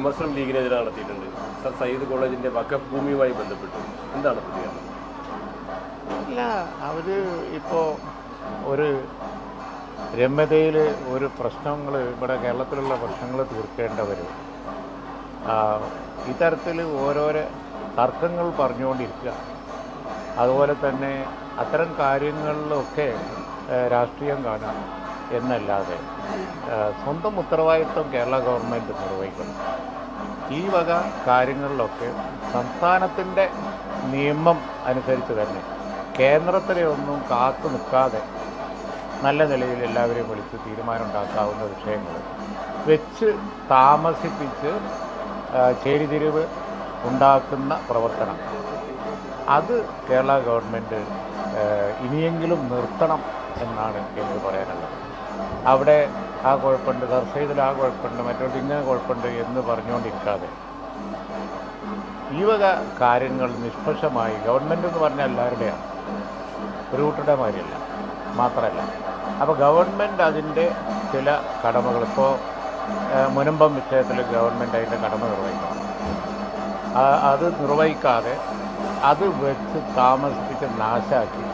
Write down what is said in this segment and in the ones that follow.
വിമർശനം ലീഗിനെതിരെ നടത്തിയിട്ടുണ്ട്. സർ സയ്യിദ് കോളേജിന്റെ വക്കഫ് ഭൂമിയുമായി ബന്ധപ്പെട്ടു. എന്താണ് പ്രതികരണം? അല്ല അവർ ഇപ്പോൾ ഒരു രമ്യതയിൽ ഒരു പ്രശ്നങ്ങൾ ഇവിടെ കേരളത്തിലുള്ള പ്രശ്നങ്ങൾ തീർക്കേണ്ടവർ ഇത്തരത്തിൽ ഓരോരോ തർക്കങ്ങൾ പറഞ്ഞുകൊണ്ടിരിക്കുക. അതുപോലെ തന്നെ അത്തരം കാര്യങ്ങളിലൊക്കെ രാഷ്ട്രീയം കാണുക. എന്നല്ലാതെ സ്വന്തം ഉത്തരവാദിത്വം കേരള ഗവൺമെന്റ് നിർവഹിക്കുന്നു. ഈ വക കാര്യങ്ങളിലൊക്കെ സംസ്ഥാനത്തിന്റെ നിയമം അനുസരിച്ച് തന്നെ കേന്ദ്രത്തിലെ ഒന്നും കാത്തു നിൽക്കാതെ നല്ല നിലയിൽ എല്ലാവരെയും വിളിച്ച് തീരുമാനം ഉണ്ടാക്കാവുന്ന വിഷയങ്ങൾ വെച്ച് താമസിപ്പിച്ച് ചേരിതിരിവ് ഉണ്ടാക്കുന്ന പ്രവർത്തനം. അത് കേരള ഗവൺമെന്റ് ഇനിയെങ്കിലും നിർത്തണം എന്നാണ് എനിക്ക് പറയാനുള്ളത്. അവിടെ ആ കുഴപ്പമുണ്ട് സർസൈദിൽ ആ കുഴപ്പമുണ്ട് മറ്റോട്ട് ഇങ്ങനെ കുഴപ്പമുണ്ട് എന്ന് പറഞ്ഞുകൊണ്ടിരിക്കാതെ. ഈ വക കാര്യങ്ങൾ നിഷ്പക്ഷമായി ഗവൺമെന്റ് എന്ന് പറഞ്ഞാൽ എല്ലാവരുടെയാണ്. കൂട്ടരുടെ മാതിരിയല്ല മാത്രമല്ല. അപ്പോൾ ഗവൺമെന്റ് അതിന്റെ ചില കടമകൾ ഇപ്പോൾ മുനമ്പം വിഷയത്തിൽ ഗവൺമെന്റ് അതിന്റെ കടമ നിർവഹിക്കണം. അത് നിർവഹിക്കാതെ അത് വെച്ച് താമസിപ്പിച്ച് നാശാക്കി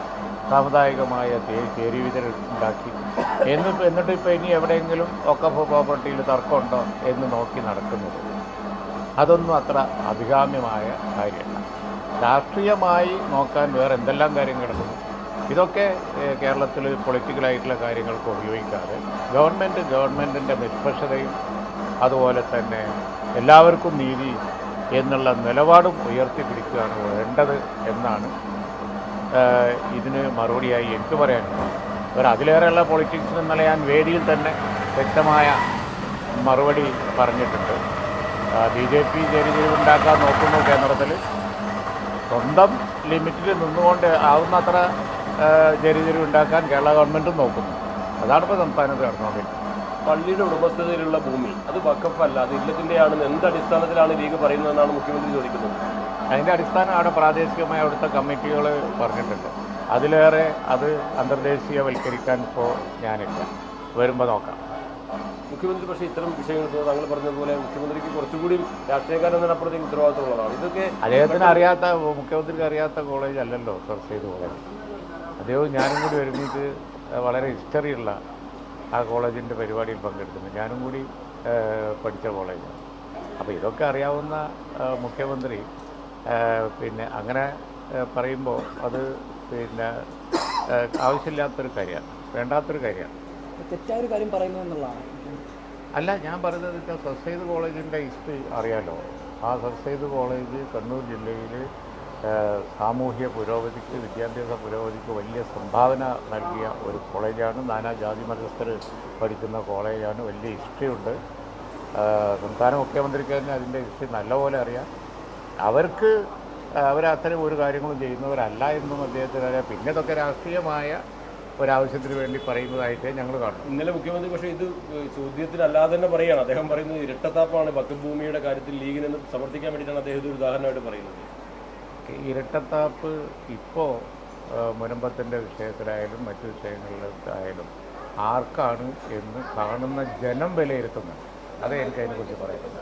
സാമുദായികമായ തെരുവിതൽ ഉണ്ടാക്കി എന്ന് എന്നിട്ട് ഇപ്പോൾ ഇനി എവിടെയെങ്കിലും ഒക്കെ പ്രോപ്പർട്ടിയിൽ തർക്കമുണ്ടോ എന്ന് നോക്കി നടക്കുന്നത്. അതൊന്നും അത്ര അഭികാമ്യമായ കാര്യമല്ല. രാഷ്ട്രീയമായി നോക്കാൻ വേറെ എന്തെല്ലാം കാര്യം കിടക്കുന്നു? ഇതൊക്കെ കേരളത്തിൽ പൊളിറ്റിക്കലായിട്ടുള്ള കാര്യങ്ങൾക്ക് ഉപയോഗിക്കാതെ ഗവൺമെന്റ് ഗവൺമെന്റിന്റെ നിഷ്പക്ഷതയും അതുപോലെ തന്നെ എല്ലാവർക്കും നീതി എന്നുള്ള നിലപാടും ഉയർത്തിപ്പിടിക്കുകയാണ് വേണ്ടത് എന്നാണ് ഇതിന് മറുപടിയായി എനിക്ക് പറയാനുള്ളത് അവർ അതിലേറെയുള്ള പൊളിറ്റിക്സ് എന്നല്ല ഞാൻ വേദിയിൽ തന്നെ വ്യക്തമായ മറുപടി പറഞ്ഞിട്ടുണ്ട്. ബി ജെ പി ചേരിതിരിവുണ്ടാക്കാൻ നോക്കുന്നു കേന്ദ്രത്തിൽ. സ്വന്തം ലിമിറ്റിൽ നിന്നുകൊണ്ട് ആവുന്നത്ര ഉണ്ടാക്കാൻ കേരള ഗവൺമെന്റും നോക്കുന്നു. അതാണ് ഇപ്പോൾ സംസ്ഥാനത്ത് നടന്നുകൊണ്ടിരിക്കുന്നത്. പള്ളിയുടെ ഉടമസ്ഥതയിലുള്ള ഭൂമി. അത് വക്കഫല്ല അത് ഇല്ലത്തിന്റെയാണെന്ന് എന്ത് അടിസ്ഥാനത്തിലാണ് ലീഗ് പറയുന്നതെന്നാണ് മുഖ്യമന്ത്രി ചോദിക്കുന്നത്. അതിന്റെ അടിസ്ഥാനം അവിടെ പ്രാദേശികമായ അവിടുത്തെ കമ്മിറ്റികൾ പറഞ്ഞിട്ടുണ്ട്. അതിലേറെ അത് അന്തർദേശീയവൽക്കരിക്കാൻ ഇപ്പോൾ ഞാനില്ല. വരുമ്പോൾ നോക്കാം. മുഖ്യമന്ത്രി പക്ഷേ ഇത്തരം വിഷയങ്ങൾ താങ്കൾ പറഞ്ഞതുപോലെ മുഖ്യമന്ത്രിക്ക് കുറച്ചുകൂടി രാഷ്ട്രീയക്കാരെന്നതിനപ്പുറത്തേക്ക് ഉത്തരവാദിത്തമുള്ളതാണ്. ഇതൊക്കെ അദ്ദേഹത്തിന് അറിയാത്ത മുഖ്യമന്ത്രിക്ക് അറിയാത്ത കോളേജ് അല്ലല്ലോ സർച്ച് ചെയ്ത് കോളേജ്. അദ്ദേഹവും ഞാനും കൂടി ഒരുമിച്ച് വളരെ ഹിസ്റ്ററിയുള്ള ആ കോളേജിന്റെ പരിപാടിയിൽ പങ്കെടുക്കുന്നു ഞാനും കൂടി പഠിച്ച കോളേജാണ് അപ്പോൾ ഇതൊക്കെ അറിയാവുന്ന മുഖ്യമന്ത്രി പിന്നെ അങ്ങനെ പറയുമ്പോൾ അത് പിന്നെ ആവശ്യമില്ലാത്തൊരു കാര്യമാണ് വേണ്ടാത്തൊരു കാര്യമാണ് തെറ്റായ ഒരു കാര്യം പറയുന്നു എന്നുള്ളതാണ്. അല്ല ഞാൻ പറയുന്നത് വെച്ചാൽ സർ കോളേജിന്റെ ഹിസ്റ്ററി അറിയാലോ? ആ സർ കോളേജ് കണ്ണൂർ ജില്ലയിൽ സാമൂഹ്യ പുരോഗതിക്ക് വിദ്യാഭ്യാസ പുരോഗതിക്ക് വലിയ സംഭാവന നൽകിയ ഒരു കോളേജാണ്. നാനാ ജാതി മതസ്ഥർ പഠിക്കുന്ന കോളേജാണ്. വലിയ ഹിസ്റ്ററിയുണ്ട്. സംസ്ഥാന മുഖ്യമന്ത്രിക്ക് തന്നെ അതിന്റെ ഹിസ്റ്ററി നല്ലപോലെ അറിയാം. അവർക്ക് അവർ അത്തരം ഒരു കാര്യങ്ങളും ചെയ്യുന്നവരല്ല എന്നും അദ്ദേഹത്തിന് പിന്നെ ഇതൊക്കെ രാഷ്ട്രീയമായ ഒരാവശ്യത്തിന് വേണ്ടി പറയുന്നതായിട്ട് ഞങ്ങൾ കാണും. ഇന്നലെ മുഖ്യമന്ത്രി പക്ഷേ ഇത് ചോദ്യത്തിലല്ലാതെ തന്നെ പറയുകയാണ്. അദ്ദേഹം പറയുന്നത് ഇരട്ടത്താപ്പാണ്. ഭക്തഭൂമിയുടെ കാര്യത്തിൽ ലീഗിനെന്ന് സമർത്ഥിക്കാൻ വേണ്ടിയിട്ടാണ് അദ്ദേഹം ഒരു ഉദാഹരണമായിട്ട് പറയുന്നത്. ഇരട്ടത്താപ്പ് ഇപ്പോൾ മുനമ്പത്തിന്റെ വിഷയത്തിലായാലും മറ്റു വിഷയങ്ങളിലായാലും ആർക്കാണ് എന്ന് കാണുന്ന ജനം വിലയിരുത്തുന്നത്. അതേ എനിക്ക് അതിനെക്കുറിച്ച് പറയുന്നത്